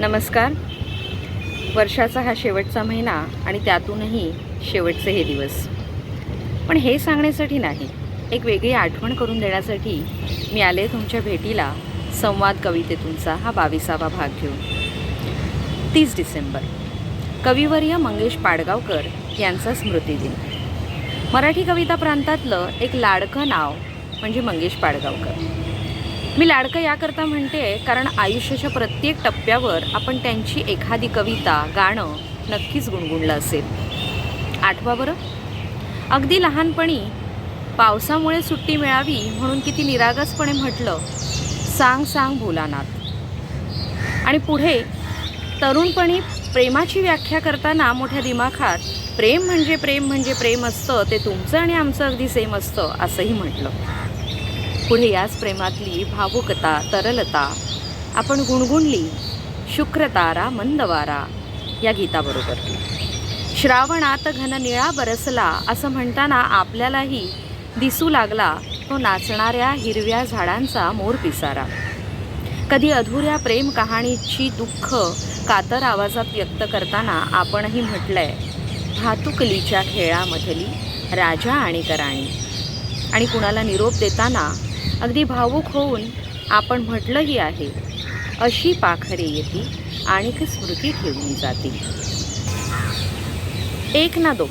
नमस्कार. वर्षाचा हा शेवटचा महिना आणि त्यातूनही शेवटचे हे दिवस. पण हे सांगण्यासाठी नाही एक वेगळी आठवण करून देण्यासाठी मी आले तुमच्या भेटीला संवाद कवितेतूनचा हा बाविसावा भाग घेऊन. तीस डिसेंबर कविवर्य मंगेश पाडगावकर यांचा स्मृतिदिन मराठी कविता प्रांतातलं एक लाडकं नाव म्हणजे मंगेश पाडगावकर. मी लाडकं याकरता म्हणते कारण आयुष्याच्या प्रत्येक टप्प्यावर आपण त्यांची एखादी कविता गाणं नक्कीच गुणगुणलं असेल. आठवा बरं. अगदी लहानपणी पावसामुळे सुट्टी मिळावी म्हणून किती निरागसपणे म्हटलं सांग सांग भोलानाथ. आणि पुढे तरुणपणी प्रेमाची व्याख्या करताना मोठ्या दिमाखात प्रेम म्हणजे प्रेम म्हणजे प्रेम असतं ते तुमचं आणि आमचं अगदी सेम असतं असंही म्हटलं. पुढे याच प्रेमातली भावुकता तरलता. आपण गुणगुणली शुक्रतारा मंदवारा. या गीताबरोबर. श्रावणात घन निळा बरसला असं म्हणताना आपल्यालाही दिसू लागला तो नाचणाऱ्या हिरव्या झाडांचा मोर पिसारा. कधी अधुऱ्या प्रेम कहाणीची दुःख कातर आवाजात व्यक्त करताना आपणही म्हटलंय भातुकलीच्या खेळामधली राजा आणि कराणी. आणि कुणाला निरोप देताना अगदी भावूक होऊन आपण म्हटलंही आहे अशी पाखरे येती ती स्मृती ठेवली जाते. एक ना दो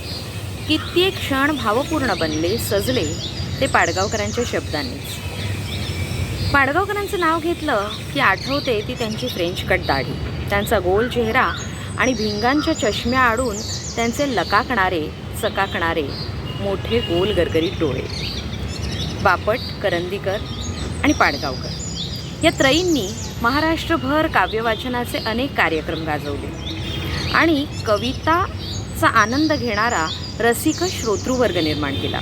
कित्येक क्षण भावपूर्ण बनले सजले ते पाडगावकरांच्या शब्दांनीच. पाडगावकरांचं नाव घेतलं की आठवते ती त्यांची फ्रेंच कट दाढी. त्यांचा गोल चेहरा आणि भिंगांच्या चष्म्या आडून त्यांचे लकाकणारे चकाकणारे मोठे गोल गरगरीत डोळे. बापट करंदीकर आणि पाडगावकर. या त्रयींनी महाराष्ट्रभर काव्यवाचनाचे अनेक कार्यक्रम गाजवले. आणि कविताचा आनंद घेणारा रसिक श्रोतृवर्ग निर्माण केला.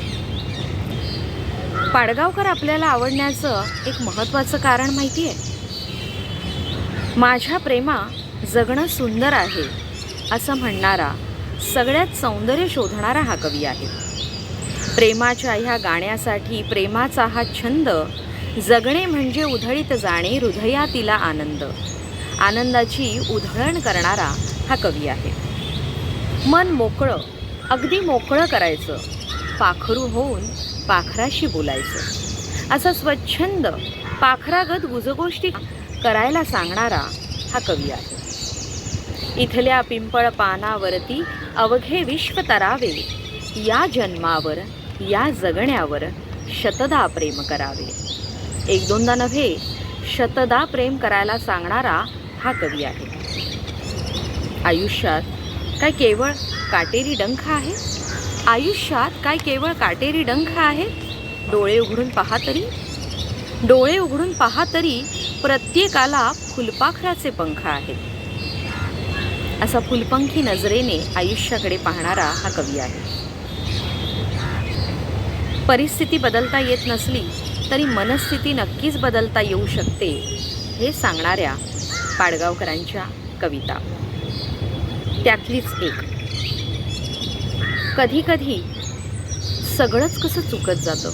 पाडगावकर आपल्याला आवडण्याचं एक महत्त्वाचं कारण माहिती आहे? माझ्या प्रेमा जगणं सुंदर आहे असं म्हणणारा सगळ्यात सौंदर्य शोधणारा हा कवी आहे. प्रेमाच्या ह्या गाण्यासाठी प्रेमाचा हा छंद जगणे म्हणजे उधळीत जाणे हृदयातीला आनंद. आनंदाची उधळण करणारा हा कवी आहे. मन मोकळं अगदी मोकळं करायचं पाखरू होऊन पाखराशी बोलायचं. असा स्वच्छंद पाखरागत गुजगोष्टी करायला सांगणारा हा कवी आहे. इथल्या पिंपळ पानावरती अवघे विश्व तरावे या जन्मावर या जगण्यावर शतदा प्रेम करावे. एक दोनदा नव्हे शतदा प्रेम करायला सांगणारा हा कवी आहे. आयुष्यात काय केवळ काटेरी डंख आहे? आयुष्यात काय केवळ काटेरी डंख आहे? डोळे उघडून पहा तरी. डोळे उघडून पहा तरी प्रत्येकाला फुलपाखराचे पंख आहेत. असा फुलपंखी नजरेने आयुष्याकडे पाहणारा हा कवी आहे. परिस्थिती बदलता येत नसली तरी मनस्थिती नक्कीच बदलता येऊ शकते हे सांगणाऱ्या पाडगावकरांच्या कविता. त्यातलीच एक. कधी कधी सगळंच कसं चुकत जातं?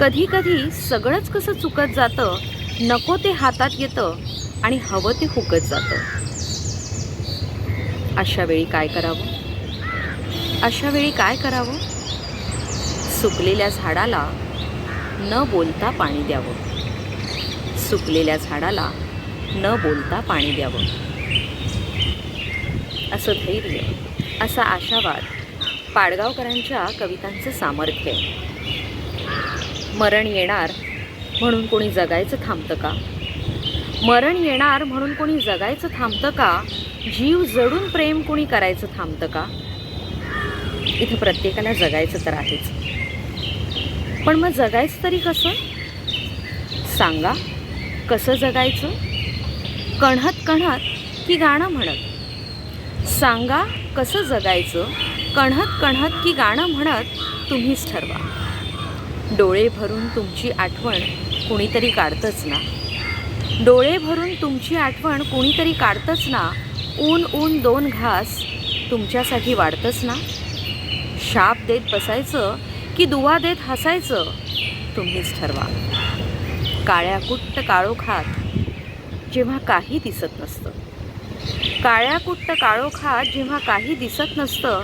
कधी कधी सगळंच कसं चुकत जातं नको ते हातात येतं आणि हवं ते हुकत जातं. अशा वेळी काय करावं? अशा वेळी काय करावं? सुकलेल्या झाडाला न बोलता पाणी द्यावं. सुकलेल्या झाडाला न बोलता पाणी द्यावं. असं धैर्य असा आशावाद पाडगावकरांच्या कवितांचं सामर्थ्य आहे. मरण येणार म्हणून कोणी जगायचं थांबतं का? मरण येणार म्हणून कोणी जगायचं थांबतं का? जीव जडून प्रेम कोणी करायचं थांबतं का? इथं प्रत्येकाला जगायचं तर आहेच. पण मग जगायचं तरी कसं? सांगा. कसं जगायचं? कणत कणत की गाणं म्हणत? सांगा कसं जगायचं? कणत कणत की गाणं म्हणत? तुम्हीच ठरवा. डोळे भरून तुमची आठवण कुणीतरी काढतंच ना. डोळे भरून तुमची आठवण कुणीतरी काढतंच ना. ऊन ऊन दोन घास तुमच्यासाठी वाढतंच ना. शाप देत बसायचं की दुवा देत हसायचं तुम्हीच ठरवा. काळ्या कुट्ट काळोखात जेव्हा काही दिसत नसतं. काळ्या कुट्ट काळोखात जेव्हा काही दिसत नसतं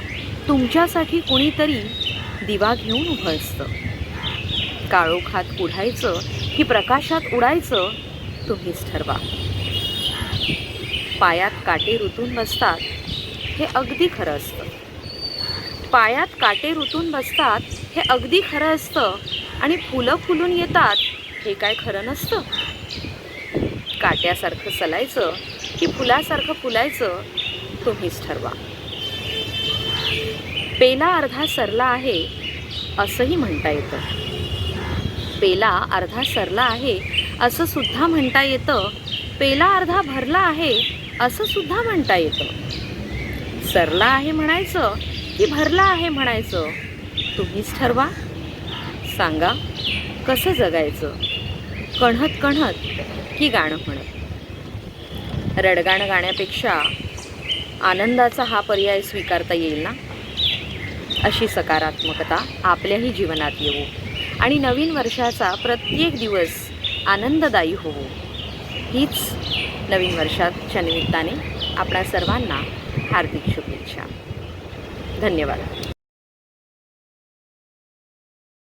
तुमच्यासाठी कुणीतरी दिवा घेऊन उभं असतं. काळोखात पुढायचं की प्रकाशात उडायचं तुम्हीच ठरवा. पायात काटे रुतून बसतात हे अगदी खरं असतं. पायात काटे रुतून बसतात हे अगदी खरं असतं. आणि फुलं फुलून येतात हे काय खरं नसतं. काट्यासारखं सलायचं की फुलासारखं फुलायचं तुम्हीच ठरवा. पेला अर्धा सरला आहे असंही म्हणता येतं. पेला अर्धा सरला आहे असं सुद्धा म्हणता येतं. पेला अर्धा भरला आहे असं सुद्धा म्हणता येतं. सरला आहे म्हणायचं किती भरला आहे म्हणायचं? तुम्हीच ठरवा. सांगा कसं जगायचं? कण्हत कणत की गाणं म्हणत? रडगाणं गाण्यापेक्षा आनंदाचा हा पर्याय स्वीकारता येईल ना? अशी सकारात्मकता आपल्याही जीवनात येऊ आणि नवीन वर्षाचा प्रत्येक दिवस आनंददायी होवो. हीच नवीन वर्षाच्या निमित्ताने आपणा सर्वांना हार्दिक शुभेच्छा. धन्यवाद.